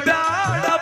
ಬೇಡ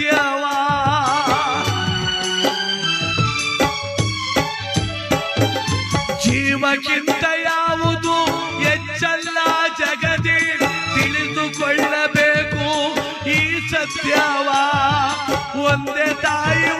ಸತ್ಯವಾ. ಜೀವಕ್ಕಿಂತ ಯಾವುದು ಹೆಚ್ಚಲ್ಲ ಜಗದಿ ತಿಳಿದುಕೊಳ್ಳಬೇಕು ಈ ಸತ್ಯವಾ. ಒಂದೇ ತಾಯಿ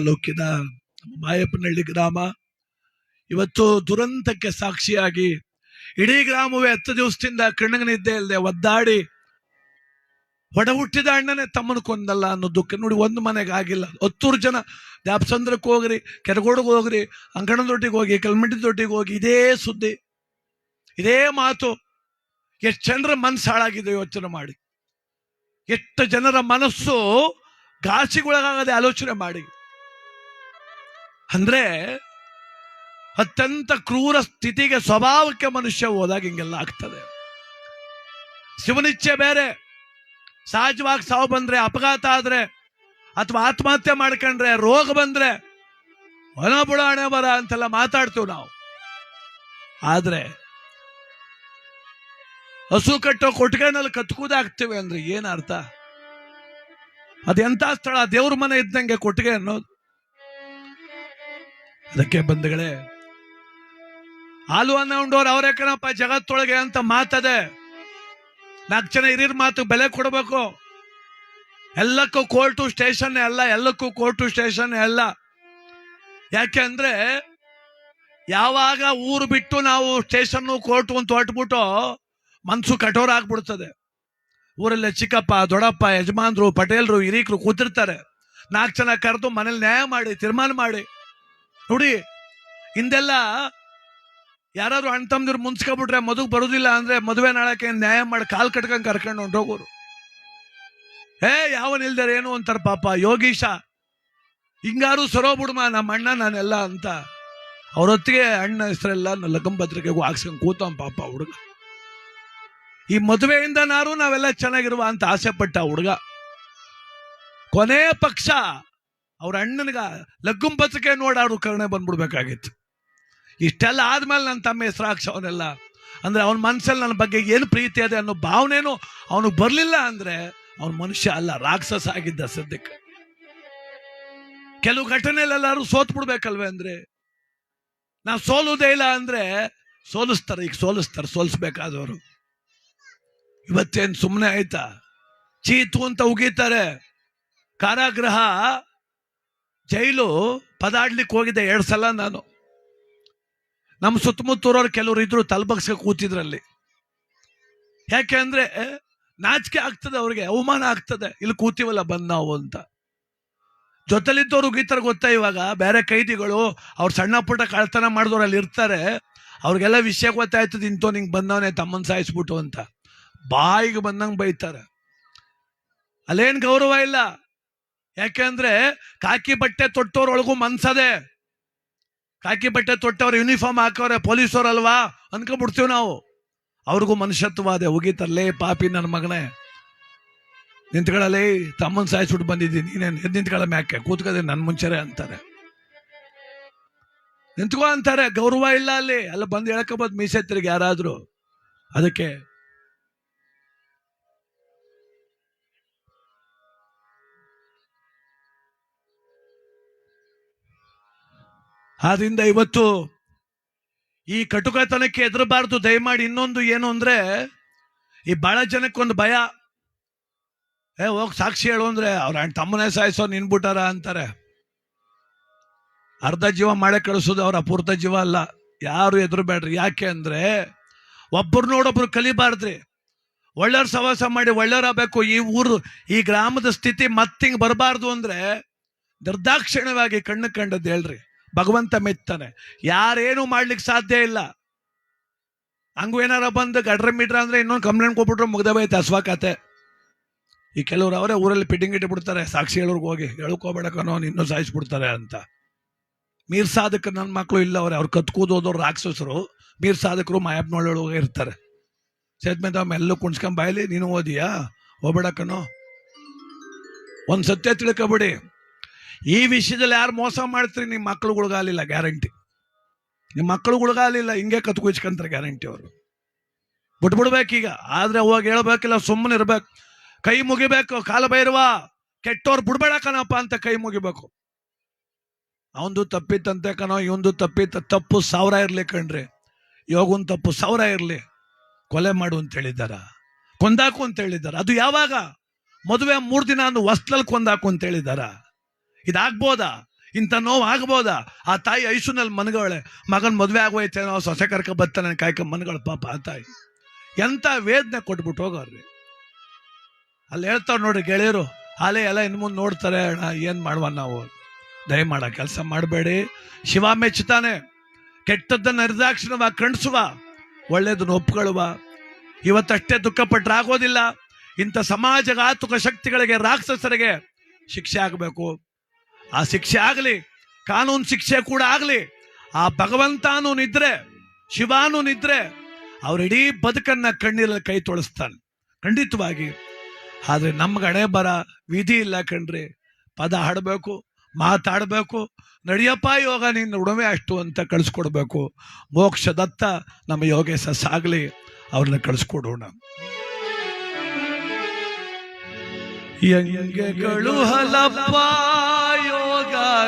ತಾಲೂಕಿನ ಮಾಯಪ್ಪನಹಳ್ಳಿ ಗ್ರಾಮ. ಇವತ್ತು ದುರಂತಕ್ಕೆ ಸಾಕ್ಷಿಯಾಗಿ ಇಡೀ ಗ್ರಾಮವೇ ಹತ್ತು ದಿವಸದಿಂದ ಕಣ್ಣಗನಿದ್ದೇ ಇಲ್ಲದೆ ಒದ್ದಾಡಿ ಹೊಡ ಹುಟ್ಟಿದ ಅಣ್ಣನೇ ತಮ್ಮನ ಕೊಂದಲ್ಲ ಅನ್ನೋ ದುಃಖ ನೋಡಿ ಒಂದು ಮನೆಗೆ ಆಗಿಲ್ಲ. ಹತ್ತೂರು ಜನ ದ್ಯಾಪ್ಸಂದ್ರಕ್ಕೆ ಹೋಗ್ರಿ, ಕೆರಗೋಡಿಗೆ ಹೋಗ್ರಿ ಅಂಕಣ ದೊಡ್ಡಿಗೆ ಹೋಗಿ ಕಲ್ಮಿಟ್ಟಿ ದೊಡ್ಡಿಗೆ ಹೋಗಿ, ಇದೇ ಸುದ್ದಿ, ಇದೇ ಮಾತು. ಎಷ್ಟು ಜನರ ಮನಸ್ಸು ಹಾಳಾಗಿದೆ ಯೋಚನೆ ಮಾಡಿ. ಎಷ್ಟು ಜನರ ಮನಸ್ಸು ಘಾಸಿಗೊಳಗಾಗದೆ ಆಲೋಚನೆ ಮಾಡಿ. ಅಂದ್ರೆ ಅತ್ಯಂತ ಕ್ರೂರ ಸ್ಥಿತಿಗೆ ಸ್ವಭಾವಕ್ಕೆ ಮನುಷ್ಯ ಹೋದಾಗ ಹಿಂಗೆಲ್ಲ ಆಗ್ತದೆ. ಶಿವನಿಚ್ಛೆ ಬೇರೆ. ಸಹಜವಾಗಿ ಸಾವು ಬಂದ್ರೆ, ಅಪಘಾತ ಆದ್ರೆ, ಅಥವಾ ಆತ್ಮಹತ್ಯೆ ಮಾಡ್ಕೊಂಡ್ರೆ, ರೋಗ ಬಂದ್ರೆ ಬುಡಾಣೆ ಬರ ಅಂತೆಲ್ಲ ಮಾತಾಡ್ತೀವಿ ನಾವು. ಆದ್ರೆ ಹಸು ಕಟ್ಟೋ ಕೊಟ್ಟಿಗೆನಲ್ಲಿ ಕತ್ಕೂದಾಗ್ತೀವಿ ಅಂದ್ರೆ ಏನರ್ಥ ಅದೆಂತ ಸ್ಥಳ? ದೇವ್ರ ಮನೆ ಇದ್ದಂಗೆ ಕೊಟ್ಟಿಗೆ ಅನ್ನೋದು. ಅದಕ್ಕೆ ಬಂಧುಗಳೇ, ಹಾಲು ಅನ್ನ ಉಂಡೋರು ಅವರೇ ಜಗತ್ತೊಳಗೆ ಅಂತ ಮಾತದೆ. ನಾಲ್ಕು ಜನ ಹಿರಿಯರ ಮಾತು ಬೆಲೆ ಕೊಡಬೇಕು. ಎಲ್ಲಕ್ಕೂ ಕೋರ್ಟು ಸ್ಟೇಷನ್ ಎಲ್ಲ ಎಲ್ಲಕ್ಕೂ ಕೋರ್ಟು ಸ್ಟೇಷನ್ ಎಲ್ಲ ಯಾಕೆ ಅಂದ್ರೆ, ಯಾವಾಗ ಊರು ಬಿಟ್ಟು ನಾವು ಸ್ಟೇಷನ್ ಕೋರ್ಟು ಅಂತ ಹೊಟ್ಬಿಟ್ಟು ಮನ್ಸು ಕಠೋರ ಆಗ್ಬಿಡ್ತದೆ. ಊರಲ್ಲೇ ಚಿಕ್ಕಪ್ಪ, ದೊಡ್ಡಪ್ಪ, ಯಜಮಾನ್ರು, ಪಟೇಲ್ರು, ಹಿರೀಕರು ಕೂತಿರ್ತಾರೆ. ನಾಲ್ಕು ಜನ ಕರೆದು ಮನೇಲಿ ನ್ಯಾಯ ಮಾಡಿ, ತೀರ್ಮಾನ ಮಾಡಿ. ನೋಡಿ, ಹಿಂದೆಲ್ಲ ಯಾರಾದ್ರು ಅಣ್ಣ ತಮ್ಮದಿರು ಮುನ್ಸ್ಕೊಬಿಟ್ರೆ ಮದುವೆ ಬರುದಿಲ್ಲ ಅಂದ್ರೆ ಮದುವೆ ನಾಳಕ್ಕೆ ನ್ಯಾಯ ಮಾಡಿ ಕಾಲ್ ಕಟ್ಕೊಂಡ್ ಕರ್ಕೊಂಡು ಹೊಂಟೋಗೋರು ಏ ಯಾವ ಇಲ್ದಾರೆ ಏನು ಅಂತಾರ ಪಾಪ, ಯೋಗೀಶ. ಹಿಂಗಾರು ಸರೋಬಿಡ್ಮ ನಮ್ಮ ಅಣ್ಣ ನಾನೆಲ್ಲ ಅಂತ. ಅವ್ರೊತ್ತಿಗೆ ಅಣ್ಣ ಹೆಸರೆಲ್ಲ ಲಗಂಬದ್ರಿಕೆಗೂ ಹಾಕ್ಸ್ಕೊಂಡು ಕೂತವ್ ಪಾಪ ಹುಡುಗ. ಈ ಮದುವೆಯಿಂದ ನಾರು ನಾವೆಲ್ಲ ಚೆನ್ನಾಗಿರುವ ಅಂತ ಆಸೆ ಪಟ್ಟ ಹುಡುಗ. ಕೊನೆ ಪಕ್ಷ ಅವ್ರ ಅಣ್ಣನಿಗ ಬಸಕೆ ನೋಡಾಡು ಕರುಣೆ ಬಂದ್ಬಿಡ್ಬೇಕಾಗಿತ್ತು. ಇಷ್ಟೆಲ್ಲ ಆದ್ಮೇಲೆ ನನ್ನ ತಮ್ಮ ಹೆಸರಾಕ್ಷ ಅವನೆಲ್ಲ. ಅಂದ್ರೆ ಅವನ ಮನಸ್ಸಲ್ಲಿ ನನ್ನ ಬಗ್ಗೆ ಏನು ಪ್ರೀತಿ ಇದೆ ಅನ್ನೋ ಭಾವನೆನೂ ಅವನಿಗೆ ಬರಲಿಲ್ಲ ಅಂದ್ರೆ ಅವನ ಮನುಷ್ಯ ಅಲ್ಲ, ರಾಕ್ಷಸ ಆಗಿದ್ದ ಸದ್ಯಕ್ಕೆ. ಕೆಲವು ಘಟನೆಯಲ್ಲೆಲ್ಲರೂ ಸೋತ್ ಬಿಡ್ಬೇಕಲ್ವೇ ಅಂದ್ರೆ? ನಾ ಸೋಲುವುದೇ ಇಲ್ಲ ಅಂದ್ರೆ ಸೋಲಿಸ್ತಾರೆ, ಈಗ ಸೋಲಿಸ್ತಾರೆ, ಸೋಲಿಸ್ಬೇಕಾದವರು. ಇವತ್ತೇನು ಸುಮ್ಮನೆ ಆಯ್ತಾ? ಚೀತು ಅಂತ ಉಗೀತಾರೆ. ಕಾರಾಗೃಹ ಜೈಲು ಪದಾಡ್ಲಿಕ್ಕೆ ಹೋಗಿದ್ದೆ ಎರಡು ಸಲ ನಾನು. ನಮ್ಮ ಸುತ್ತಮುತ್ತೂರವ್ರು ಕೆಲವರು ಇದ್ರು ತಲೆಬಗ್ಸ್ಕ ಕೂತಿದ್ರಲ್ಲಿ. ಯಾಕೆ ಅಂದರೆ, ನಾಚಿಕೆ ಆಗ್ತದೆ ಅವ್ರಿಗೆ, ಅವಮಾನ ಆಗ್ತದೆ. ಇಲ್ಲಿ ಕೂತೀವಲ್ಲ ಬಂದ್ ನಾವು ಅಂತ. ಜೊತೆಲಿದ್ದವ್ರು ಉಗಿತಾರೆ ಗೊತ್ತಾ ಇವಾಗ? ಬೇರೆ ಕೈದಿಗಳು ಅವ್ರು ಸಣ್ಣ ಪುಟ್ಟ ಕಳ್ತನ ಮಾಡಿದವ್ರು ಅಲ್ಲಿ ಇರ್ತಾರೆ. ಅವ್ರಿಗೆಲ್ಲ ವಿಷಯ ಗೊತ್ತಾಯ್ತದೆ ಇಂತೋ ನಿಂಗೆ ಬಂದವನೇ, ತಮ್ಮನ್ ಸಾಯಿಸ್ಬಿಟ್ಟು ಅಂತ. ಬಾಯಿಗೆ ಬಂದಂಗೆ ಬೈತಾರೆ. ಅಲ್ಲೇನು ಗೌರವ ಇಲ್ಲ. ಯಾಕೆಂದ್ರೆ ಕಾಕಿ ಬಟ್ಟೆ ತೊಟ್ಟವ್ರೊಳಗೂ ಮನ್ಸದೆ. ಕಾಕಿ ಬಟ್ಟೆ ತೊಟ್ಟವ್ರು ಯೂನಿಫಾರ್ಮ್ ಹಾಕೋರೆ ಪೊಲೀಸವ್ರಲ್ವಾ ಅನ್ಕೊಂಡ್ಬಿಡ್ತೀವಿ ನಾವು. ಅವ್ರಿಗೂ ಮನುಷ್ಯತ್ವ ಅದೇ ಹೋಗಿತಾರಲೇ ಪಾಪಿ ನನ್ನ ಮಗನೇ. ನಿಂತ್ಕೊಳ್ಳಲೇ ತಮ್ಮನ ಸಾಯಿಸ್ಬಿಟ್ಟು ಬಂದಿದ್ದೀನಿ. ನೀನೇನು ಎದ್ದು ನಿಂತ್ಕೊಳ್ಳ ಮ್ಯಾಕೆ? ಕೂತ್ಕದೆ ನನ್ನ ಮುಂಚೆರೆ ಅಂತಾರೆ. ನಿಂತ್ಕೋ ಅಂತಾರೆ, ಗೌರವ ಇಲ್ಲ ಅಲ್ಲಿ. ಅಲ್ಲ ಬಂದು ಹೇಳ್ಕೊಬೋದು ಮೀಸೆ ತಿರುಗಿ ಯಾರಾದರೂ. ಅದಕ್ಕೆ ಆದ್ರಿಂದ ಇವತ್ತು ಈ ಕಟುಕತನಕ್ಕೆ ಎದುರಬಾರ್ದು. ದಯಮಾಡಿ ಇನ್ನೊಂದು ಏನು ಅಂದ್ರೆ, ಈ ಬಹಳ ಜನಕ್ಕೊಂದು ಭಯ. ಏ, ಹೋಗಿ ಸಾಕ್ಷಿ ಹೇಳು ಅಂದ್ರೆ, ಅವ್ರ ತಮ್ಮನೇ ಸಾಯಿಸೋ ನಿನ್ಬಿಟ್ಟಾರ ಅಂತಾರೆ. ಅರ್ಧ ಜೀವ ಮಾಡೇ ಕಳಿಸೋದು ಅವ್ರ ಅಪೂರ್ತ ಜೀವ ಅಲ್ಲ. ಯಾರು ಎದುರು ಬೇಡ್ರಿ ಯಾಕೆ ಅಂದ್ರೆ ಒಬ್ಬರು ನೋಡೊಬ್ರು ಕಲಿಬಾರ್ದ್ರಿ. ಒಳ್ಳೆಯವ್ರ ಸವಾಸ ಮಾಡಿ ಒಳ್ಳೆಯವರಾಗಬೇಕು ಈ ಊರು, ಈ ಗ್ರಾಮದ ಸ್ಥಿತಿ ಮತ್ತಿಂಗ್ ಬರಬಾರ್ದು ಅಂದ್ರೆ, ನಿರ್ದಾಕ್ಷಿಣ್ಯವಾಗಿ ಕಣ್ಣು ಕಂಡದ್ದು ಹೇಳ್ರಿ. ಭಗವಂತ ಮೆತ್ತಾನೆ. ಯಾರೇನು ಮಾಡ್ಲಿಕ್ಕೆ ಸಾಧ್ಯ ಇಲ್ಲ. ಹಂಗು ಏನಾರ ಬಂದು ಗಡ್ರ ಮೀಟ್ರ ಅಂದ್ರೆ ಇನ್ನೊಂದು ಕಂಪ್ಲೇಂಟ್ ಕೊಟ್ಬಿಟ್ರೆ ಮುಗ್ದ ಹಸ್ವಾ ಕತೆ. ಈ ಕೆಲವ್ರು ಅವರೇ ಊರಲ್ಲಿ ಪಿಟ್ಟಿಂಗ್ ಇಟ್ಬಿಡ್ತಾರೆ, ಸಾಕ್ಷಿ ಹೇಳೋರ್ಗೆ ಹೋಗಿ ಹೇಳ್ಕೋಬೇಡಕನೋ ಇನ್ನೂ ಸಾಯಿಸ್ಬಿಡ್ತಾರೆ ಅಂತ. ಮೀರ್ ಸಾಧಕ ನನ್ನ ಮಕ್ಕಳು ಇಲ್ಲ ಅವ್ರೆ, ಅವ್ರು ಕತ್ಕೋದೋದವ್ರು ರಾಕ್ಷಸರು, ಮೀರ್ ಸಾಧಕರು ಮಾಯಪ್ಪನೊಳಗೆ ಇರ್ತಾರೆ. ಸೇದ್ಮೇಲೆ ಎಲ್ಲೂ ಕುಣ್ಸ್ಕೊಂಡ್ ಬಾಯಲಿ, ನೀನು ಓದಿಯಾ? ಹೋಗ್ಬೇಡಕನೋ ಒಂದು ಸತ್ಯ ತಿಳ್ಕೊಬಿಡಿ. ಈ ವಿಷಯದಲ್ಲಿ ಯಾರು ಮೋಸ ಮಾಡ್ತೀರಿ? ನಿಮ್ಮ ಮಕ್ಕಳುಗಳಿಗಾಗಲಿಲ್ಲ ಗ್ಯಾರಂಟಿ ನಿಮ್ಮ ಮಕ್ಕಳು ಗುಳಗಾಲಿಲ್ಲ, ಹಿಂಗೆ ಕತ್ಕುಚ್ಕಂತಾರೆ ಗ್ಯಾರಂಟಿ ಅವರು. ಬಿಟ್ಬಿಡ್ಬೇಕೀಗ ಆದ್ರೆ ಅವಾಗ ಹೇಳ್ಬೇಕಿಲ್ಲ ಸುಮ್ಮನೆ ಇರ್ಬೇಕು. ಕೈ ಮುಗಿಬೇಕು, ಕಾಲ ಬೈರುವ. ಕೆಟ್ಟವ್ರು ಬಿಡ್ಬೇಡ ಕಣಪ್ಪ ಅಂತ ಕೈ ಮುಗಿಬೇಕು. ಅವಂದು ತಪ್ಪಿತ್ತಂತೆ ಕಣೋ, ಇವೊಂದು ತಪ್ಪಿತ್ತ ತಪ್ಪು ಸಾವಿರ ಇರ್ಲಿ ಕಣ್ರಿ. ಯೋಗನ್ ತಪ್ಪು ಸಾವಿರ ಇರ್ಲಿ. ಕೊಲೆ ಮಾಡು ಅಂತ ಹೇಳಿದ್ದಾರ. ಕೊಂದಾಕು ಅಂತ ಹೇಳಿದ್ದಾರ. ಅದು ಯಾವಾಗ? ಮದುವೆ ಮೂರು ದಿನ ಅಂದು ಹೊಸ್ಲಲ್ಲಿ ಕೊಂದಾಕು ಅಂತ ಹೇಳಿದಾರ ಇದಾಗ್ಬೋದಾ? ಇಂಥ ನೋವು ಆಗ್ಬೋದಾ ಆ ತಾಯಿ ಐಸುನಲ್ಲಿ ಮನಗವಳೆ, ಮಗನ್ ಮದುವೆ ಆಗೋಯ್ತೇನೋ ಸೊಸೆ ಕರ್ಕ ಬರ್ತಾನೆ ಕಾಯ್ಕ ಮನ್ಗಳು ಪಾಪ ಆ ತಾಯಿ. ಎಂತ ವೇದನೆ ಕೊಟ್ಬಿಟ್ಟು ಹೋಗೋರ್ರಿ. ಅಲ್ಲಿ ಹೇಳ್ತಾವ್ ನೋಡ್ರಿ ಗೆಳೆಯರು, ಅಲೆ ಎಲ್ಲ ಇನ್ ಮುಂದೆ ನೋಡ್ತಾರೆ, ಅಣ್ಣ, ಏನು ಮಾಡುವ ನಾವು? ದಯಮಾಡ ಕೆಲಸ ಮಾಡಬೇಡಿ. ಶಿವ ಮೆಚ್ಚುತ್ತಾನೆ ಕೆಟ್ಟದ್ದನ್ನು ನಿರ್ದಾಕ್ಷಿಣವ ಕಣ್ಸುವ ಒಳ್ಳೆಯದನ್ನು ಒಪ್ಕೊಳ್ಳುವ. ಇವತ್ತಷ್ಟೇ ದುಃಖ ಪಟ್ರೆ ಆಗೋದಿಲ್ಲ ಇಂಥ ಸಮಾಜಘಾತುಕ ಶಕ್ತಿಗಳಿಗೆ, ರಾಕ್ಷಸರಿಗೆ ಶಿಕ್ಷೆ ಆಗಬೇಕು. ಆ ಶಿಕ್ಷೆ ಆಗಲಿ, ಕಾನೂನು ಶಿಕ್ಷೆ ಕೂಡ ಆಗಲಿ, ಆ ಭಗವಂತನೂ ನಿದ್ರೆ, ಶಿವಾನು ನಿದ್ರೆ, ಅವ್ರ ಇಡೀ ಬದುಕನ್ನ ಕಣ್ಣೀರಲ್ಲಿ ಕೈ ತೊಳಸ್ತಾನೆ, ಖಂಡಿತವಾಗಿ. ಆದ್ರೆ ನಮ್ಗೆ ಹಣೆ ಬರ ವಿಧಿ ಇಲ್ಲ ಕಣ್ರಿ. ಪದ ಹಾಡಬೇಕು, ಮಾತಾಡಬೇಕು, ನಡೆಯಪ್ಪ, ಯೋಗ ನಿನ್ನ ಉಡುಮೆ ಅಷ್ಟು ಅಂತ ಕಳಿಸ್ಕೊಡ್ಬೇಕು. ಮೋಕ್ಷದತ್ತ ನಮ್ಮ ಯೋಗೇಶ ಸಾಗಲಿ ಅವ್ರನ್ನ ಕಳಿಸ್ಕೊಡೋಣ. ಹಲಪ್ಪ.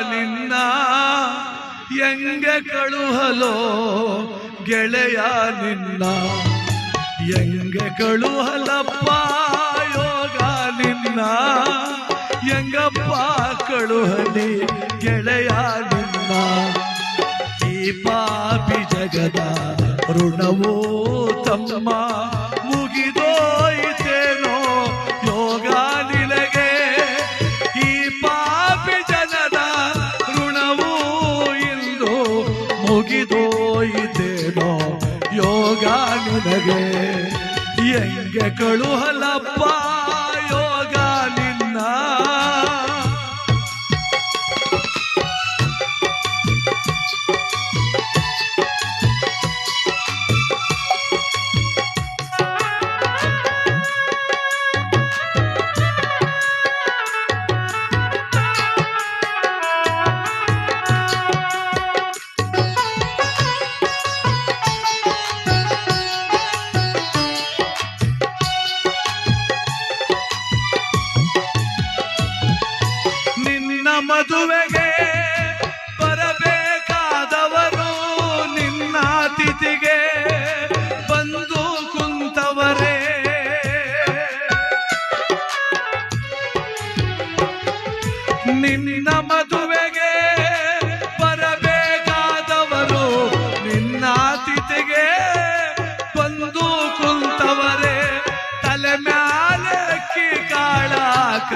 ನಿನ್ನ ಎಂಗೆ ಕಳುಹಲೋ ಗೆಳೆಯ ನಿನ್ನ? ಎಂಗೆ ಕಳುಹಲಪ್ಪ ಯೋಗ ನಿನ್ನ? ಎಂಗಪ್ಪ ಕಳುಹಲಿ ಗೆಳೆಯ ನಿನ್ನ? ಈ ಪಾಪಿ ಜಗದ ಋಣವೋ ತಮ್ಮ ಮುಗಿದೋಯಿತೇನೋ ಹೆಂಗೆ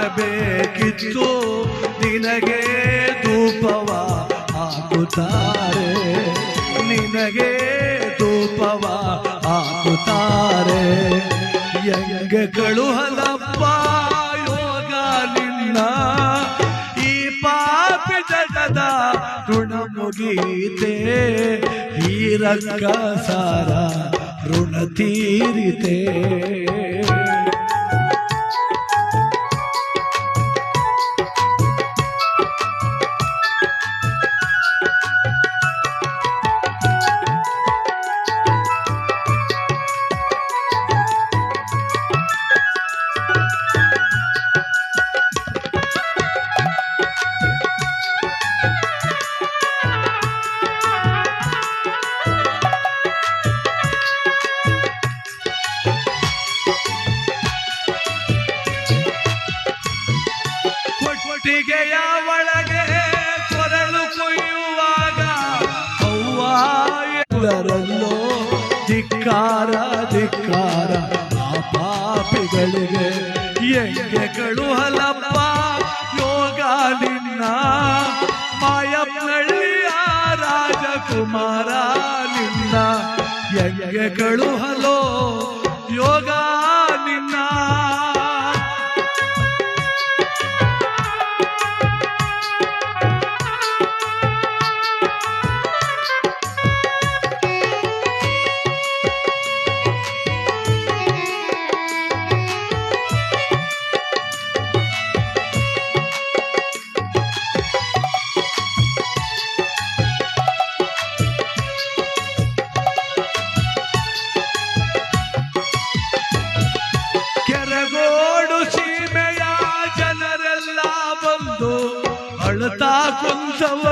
ಕಾಳಾಕಬೇಕಿತ್ತು ನಿನಗೆ ಧೂಪವ ಹಾಕುತ್ತಾರೆ. ನಿನಗೆ ಧೂಪವ ಹಾಕುತ್ತಾರೆ. ಹೆಂಗೆ ಕಳುಹಲಪ್ಪ ಯೋಗ ನಿನ್ನ. ಈ ಪಾಪಿ ಜಗದ ಋಣ ಮುಗೀತೆ ಈ ರಂಗ ಸಾರ ಋಣ ತೀರಿತೆ. ಧಿಕ್ಕಾರ ಧಿಕ್ಕಾರ ಆ ಪಾಪಿಗಳಿಗೆ. ಹೆಂಗೆ ಹಲಪ್ಪ ಯೋಗ ನಿನ್ನ. ಮಾಯಪ್ಪಳ್ಳಿಯ ರಾಜಕುಮಾರ ನಿನ್ನ. ಹೆಂಗೆ ಹಲೋ ಯೋಗ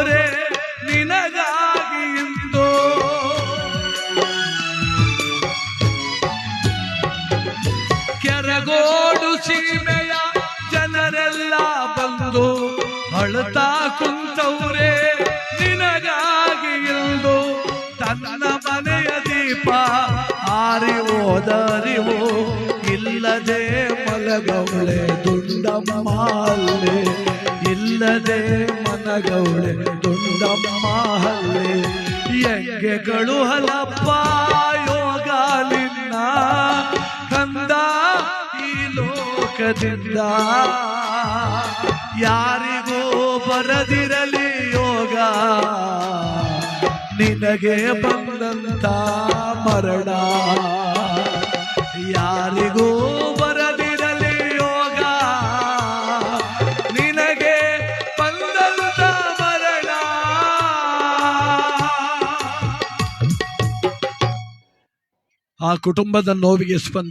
ಕುಂತವರೇ ನಿನಗಾಗಿ ಇಂದು. ಕೆರಗೋಡು ಸೀಮೆಯ ಜನರೆಲ್ಲ ಬಂದು ಅಳತಾ ಕುಂತವ್ರೆ ನಿನಗಾಗಿ ಇಲ್ದು ತನ್ನ ಮನೆಯ ದೀಪ ಆರಿ ಇಲ್ಲದೆ ಮಲಗವಳೆ ದುಂಡಮ್ಮ ಇಲ್ಲದೆ ಮನಗವಳೆ ದುಂಡಮ್ಮ ಹಲ್ಲೆ. ಯಜ್ಞಗಳು ಹಲಪ್ಪ ಯೋಗ ನಿನ್ನ ಕಂದ ಈ ಲೋಕದಿಂದ. ಯಾರಿಗೂ ಬರದಿರಲಿ ಯೋಗ. ನಿನಗೆ ಬಂದಂತ ಮರಣ. ಯಾರಿಗೂ ಆ ಕುಟುಂಬದ ನೋವಿಗೆ ಸ್ಪಂದ